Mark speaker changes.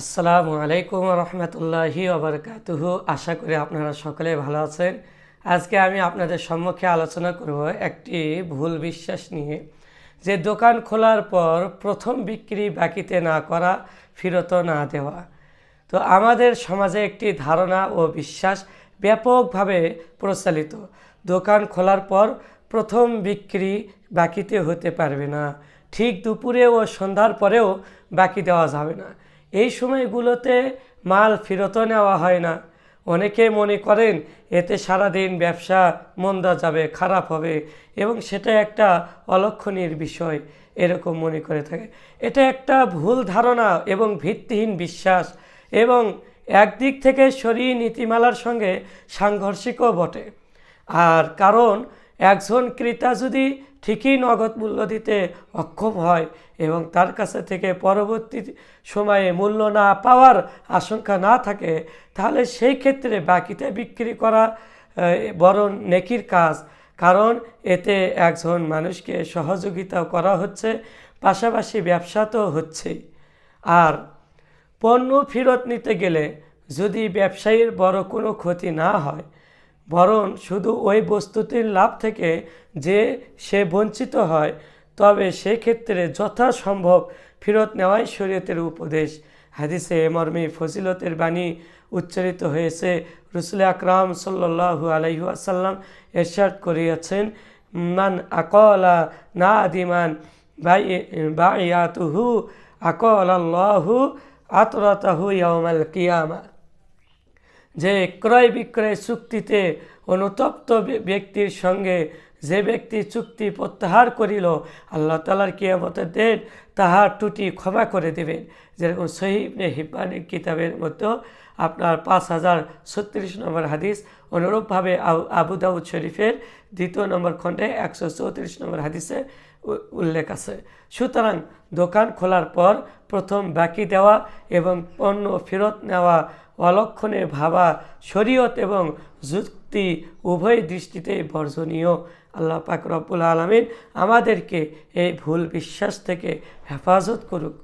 Speaker 1: আসসালামু আলাইকুম রহমতুল্লাহি ওবরকাতুহু। আশা করি আপনারা সকলে ভালো আছেন। আজকে আমি আপনাদের সম্মুখে আলোচনা করব একটি ভুল বিশ্বাস নিয়ে। যে দোকান খোলার পর প্রথম বিক্রি বাকিতে না করা, ফেরত না দেওয়া। তো আমাদের সমাজে একটি ধারণা ও বিশ্বাস ব্যাপকভাবে প্রচলিত। দোকান খোলার পর প্রথম বিক্রি বাকিতে হতে পারবে না। ঠিক দুপুরে ও সন্ধ্যার পরেও বাকি দেওয়া যাবে না। এই সময়গুলোতে মাল ফেরতও নেওয়া হয় না। অনেকে মনে করেন, এতে সারাদিন ব্যবসা মন্দা যাবে, খারাপ হবে এবং সেটা একটা অলক্ষণীয় বিষয় এরকম মনে করে থাকে। এটা একটা ভুল ধারণা এবং ভিত্তিহীন বিশ্বাস এবং একদিক থেকে শরীর নীতিমালার সঙ্গে সাংঘর্ষিকও বটে। আর কারণ একজন ক্রেতা যদি ঠিকই নগদ মূল্য দিতে অক্ষম হয় এবং তার কাছে থেকে পরবর্তী সময়ে মূল্য না পাওয়ার আশঙ্কা না থাকে, তাহলে সেই ক্ষেত্রে বাকিতে বিক্রি করা বরং নেকির কাজ। কারণ এতে একজন মানুষকে সহযোগিতা করা হচ্ছে, পাশাপাশি ব্যবসা তো হচ্ছেই। আর পণ্য ফেরত নিতে গেলে যদি ব্যবসায়ীর বড় কোনো ক্ষতি না হয় বরং শুধু ওই বস্তুটির লাভ থেকে যে সে বঞ্চিত হয়, তবে সেক্ষেত্রে যথাসম্ভব ফেরত নেওয়াই শরীয়তের উপদেশ। হাদিসে মর্মে ফজিলতের বাণী উচ্চারিত হয়েছে। রসুল আকরাম সাল্লু আলহু আসাল্লাম এরশাদ করিয়াছেন, মান আকলা না আদিমান বাইয়াতুহু আকল আল্লাহু আতরাতাহু ইয়ামাল কিয়ামা। যে ক্রয় বিক্রয় চুক্তিতে অনুতপ্ত ব্যক্তির সঙ্গে যে ব্যক্তি চুক্তি প্রত্যাহার করিল, আল্লাহ তালার কিয়ামতের দেন তাহার টুটি ক্ষমা করে দেবেন। যেরকম সহিবনে হিব্বানের কিতাবের মধ্যে আপনার পাঁচ হাজার ছত্রিশ নম্বর হাদিস, অনুরূপভাবে আবু- দাউদ শরীফের দ্বিতীয় নম্বর খণ্ডে একশো চৌত্রিশ নম্বর হাদিসে উল্লেখ আছে। সুতরাং দোকান খোলার পর প্রথম বাকি দেওয়া এবং পণ্য ফেরত নেওয়া অলক্ষণে ভাবা শরীয়ত এবং যুক্তি উভয় দৃষ্টিতেই বর্জনীয়। আল্লাহ পাক রব্বুল আলমিন আমাদেরকে এই ভুল বিশ্বাস থেকে হেফাজত করুক।